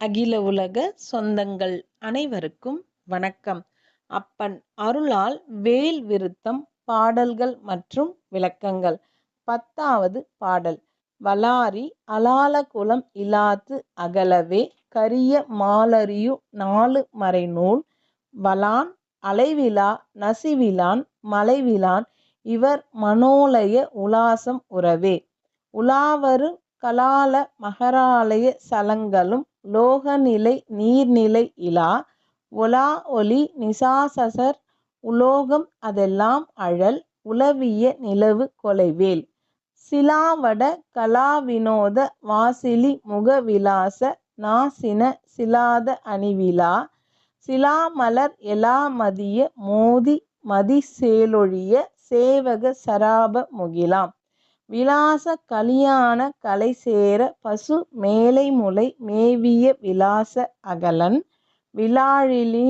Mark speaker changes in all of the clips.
Speaker 1: அகில உலக சொந்தங்கள் அனைவருக்கும் வணக்கம். அப்பன் அருளால் வேல் விருத்தம் பாடல்கள் மற்றும் விளக்கங்கள். பத்தாவது பாடல். வளாரி அலாலகுலம் இலாத்து அகலவே கரிய மாலரியு நாலு மறைநூல். வலான் அலைவிலா நசிவிலான் மலைவிலான். இவர் மனோலய உலாசம் உறவே. உலாவரு கலால மகராலய சலங்களும் லோகநிலை நீர்நிலை இலா ஒலா ஒலி நிசாசசர் உலோகம் அதெல்லாம் அழல் உலவிய நிலவு கொலைவேல். சிலாவட கலாவினோத வாசிலி முகவிலாச நாசின சிலாத அணிவிலா சிலாமலர் எலாமதிய மோதி மதிசேலொழிய சேவக சராப முகிலாம். விலாச கலியாண கலைசேர பசு மேலைமுலை மேவிய விலாச அகலன் விலாழினி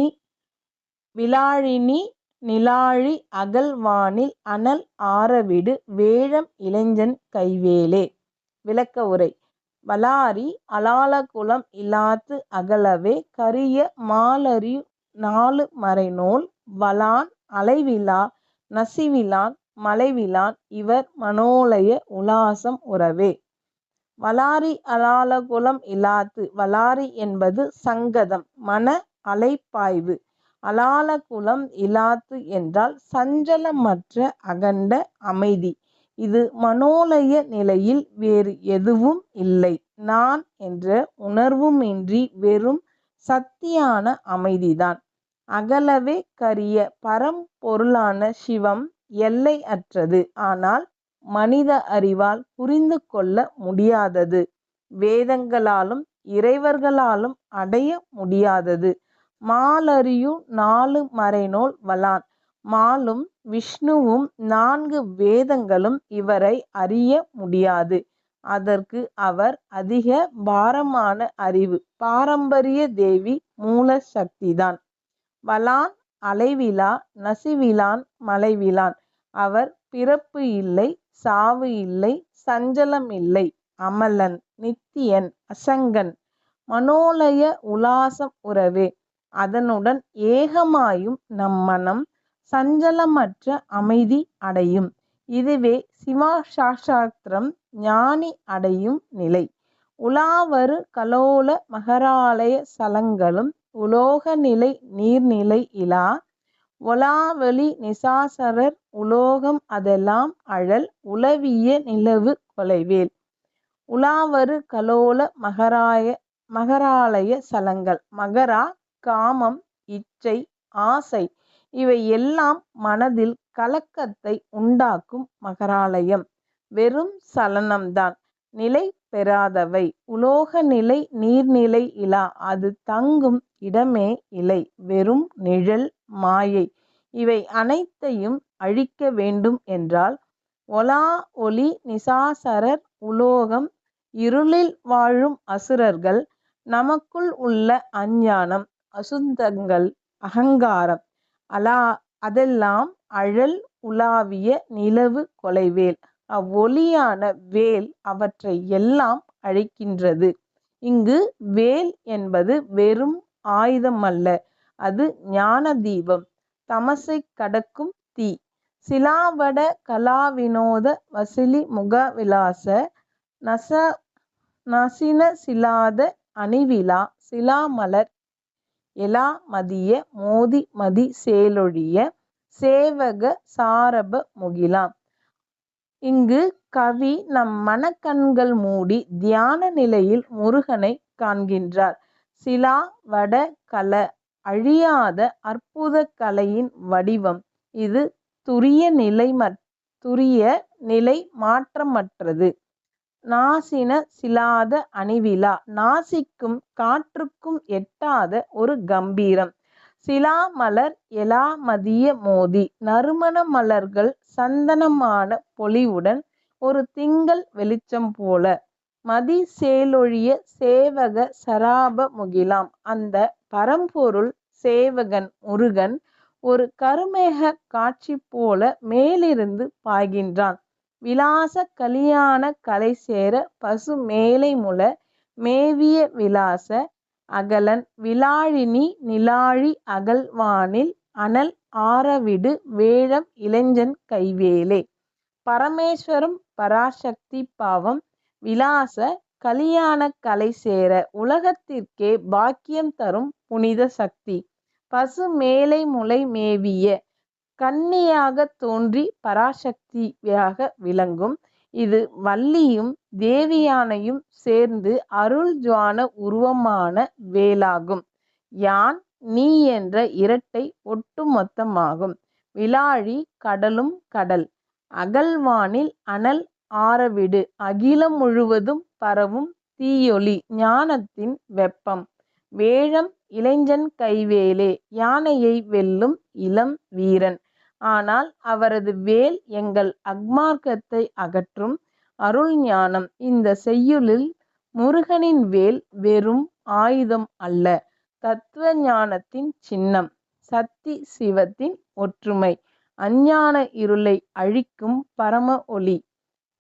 Speaker 1: விலாழினி நிலாழி அகல்வானில் அனல் ஆரவிடு வேழம் இளைஞன் கைவேலே. விளக்க உரை. வலாரி அலாலகுலம் இலாத்து அகலவே கரிய மாலரி நாலு மறைநூல் வலான் அலைவிலா நசிவிலான் மலைவிலான் இவர் மனோலய உலாசம் உறவே. வலாரி அலாலகுலம் இலாத்து. வலாரி என்பது சங்கதம் மன அலைப்பாய்வு. அலாலகுலம் இலாத்து என்றால் சஞ்சலமற்ற அகண்ட அமைதி. இது மனோலய நிலையில் வேறு எதுவும் இல்லை. நான் என்ற உணர்வுமின்றி வெறும் சத்தியான அமைதிதான். அகலவே கரிய பரம்பொருளான சிவம் எல்லை அற்றது ஆனால் மனித அறிவால் புரிந்து கொள்ள முடியாதது. வேதங்களாலும் இறைவர்களாலும் அடைய முடியாதது. மாலறியு நாலு மறைநூல் வலான் மாலும் விஷ்ணுவும் நான்கு வேதங்களும் இவரை அறிய முடியாது. அதற்கு அவர் அதிக பாரமான அறிவு. பாரம்பரிய தேவி மூல சக்திதான் வலான் அலைவிலா நசிவிலான் மலைவிலான் அவர் பிறப்பு இல்லை சாவு இல்லை சஞ்சலம் இல்லை. அமலன் நித்தியன் அசங்கன் மனோலய உலாசம் உறவே. அதனுடன் ஏகமாயும் நம் மனம் சஞ்சலமற்ற அமைதி அடையும். இதுவே சிவா சாஸ்திரம் ஞானி அடையும் நிலை. உலாவரு கலோல மகராலய சலங்களும் உலோக நிலை நீர்நிலை இலா ஒலாவலி நிசாசரர் உலோகம் அதெல்லாம் அழல் உலவிய நிலவு கொலைவேல். உலாவரு கலோல மகராய மகராலய சலங்கள். மகரா காமம் இச்சை ஆசை இவை எல்லாம் மனதில் கலக்கத்தை உண்டாக்கும் மகராலயம். வெறும் சலனம்தான் நிலை பெறாதவை. உலோக நிலை நீர்நிலை இலா. அது தங்கும் இடமே இலை வெறும் நிழல் மாயை. இவை அனைத்தையும் அழிக்க வேண்டும் என்றால் ஒலா ஒளி நிசாசரர் உலோகம் இருளில் வாழும் அசுரர்கள் நமக்குள் உள்ள அஞ்ஞானம் அசுத்தங்கள் அகங்காரம் அலா அதெல்லாம் அழல் உலாவிய நிலவு கொலைவேல். அவ்வொளியான வேல் அவற்றை எல்லாம் அழிக்கின்றது. இங்கு வேல் என்பது வெறும் ஆயுதம் அல்ல அது ஞான தீபம் தமசை கடக்கும் தீ. சிலாவட கலாவினோத வசிலி முக விலாச நச நசின சிலாத அணிவிலா சிலாமலர் எலா மதிய மோதி மதி சேலொழிய சேவக சாரப முகிலாம் இங்கு கவி நம் மனக்கண்கள் மூடி தியான நிலையில் முருகனை காண்கின்றார். சிலா வட கல அழியாத அற்புத கலையின் வடிவம் இது துரிய நிலை துரிய நிலை மாற்றமற்றது. நாசின சிலாத அணிவிலா நாசிக்கும் காற்றுக்கும் எட்டாத ஒரு கம்பீரம். சிலாமலர் எலாமதிய மோதி நறுமண மலர்கள் சந்தனமான பொலிவுடன் ஒரு திங்கள் வெளிச்சம் போல. மதி சேலொழிய சேவக சராப முகிலாம் அந்த பரம்பொருள் சேவகன் முருகன் ஒரு கருமேக காட்சி போல மேலிருந்து பாய்கின்றான் விலாச கலியாண கலை சேர பசு மேலை முல மேவிய விலாச அகலன் விலாழினி நிலாழி அகல்வானில் அனல் ஆரவிடு வேழம் இளைஞன் கைவேலே. பரமேஸ்வரம் பராசக்தி பாவம் விலாச கலியாண கலை சேர உலகத்திற்கே பாக்கியம் தரும் புனித சக்தி. பசு மேலை முலை மேவிய கன்னியாக தோன்றி பராசக்தியாக விளங்கும் இது வள்ளியும் தேவியானையும் சேர்ந்து அருள்ஞான உருவமான வேலாகும். யான் நீ என்ற இரட்டை ஒட்டுமொத்தமாகும். விளாழி கடலும் கடல். அகல்வானில் அனல் ஆரவிடு அகிலம் முழுவதும் பரவும் தீயொளி ஞானத்தின் வெப்பம். வேழம் இளைஞன் கைவேலே யானையை வெல்லும் இளம் வீரன். ஆனால் அவரது வேல் எங்கள் அக்மார்க்கத்தை அகற்றும் அருள் ஞானம் இந்த செய்யுளில் முருகனின் வேல் வெறும் ஆயுதம் அல்ல தத்துவ ஞானத்தின் சின்னம். சக்தி சிவத்தின் ஒற்றுமை. அஞ்ஞான இருளை அழிக்கும் பரம ஒளி.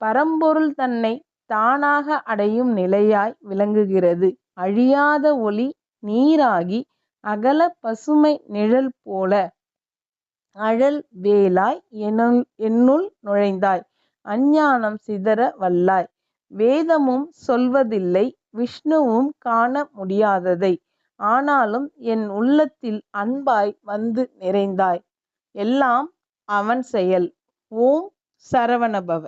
Speaker 1: பரம்பொருள் தன்னை தானாக அடையும் நிலையாய் விளங்குகிறது. அழியாத ஒளி நீராகி அகல பசுமை நிழல் போல அழல் வேலாய் என்னுள் நுழைந்தாய் அஞ்ஞானம் சிதற வல்லாய். வேதமும் சொல்வதில்லை விஷ்ணுவும் காண முடியாததை. ஆனாலும் என் உள்ளத்தில் அன்பாய் வந்து நிறைந்தாய். எல்லாம் அவன் செயல். ஓம் சரவணபவ.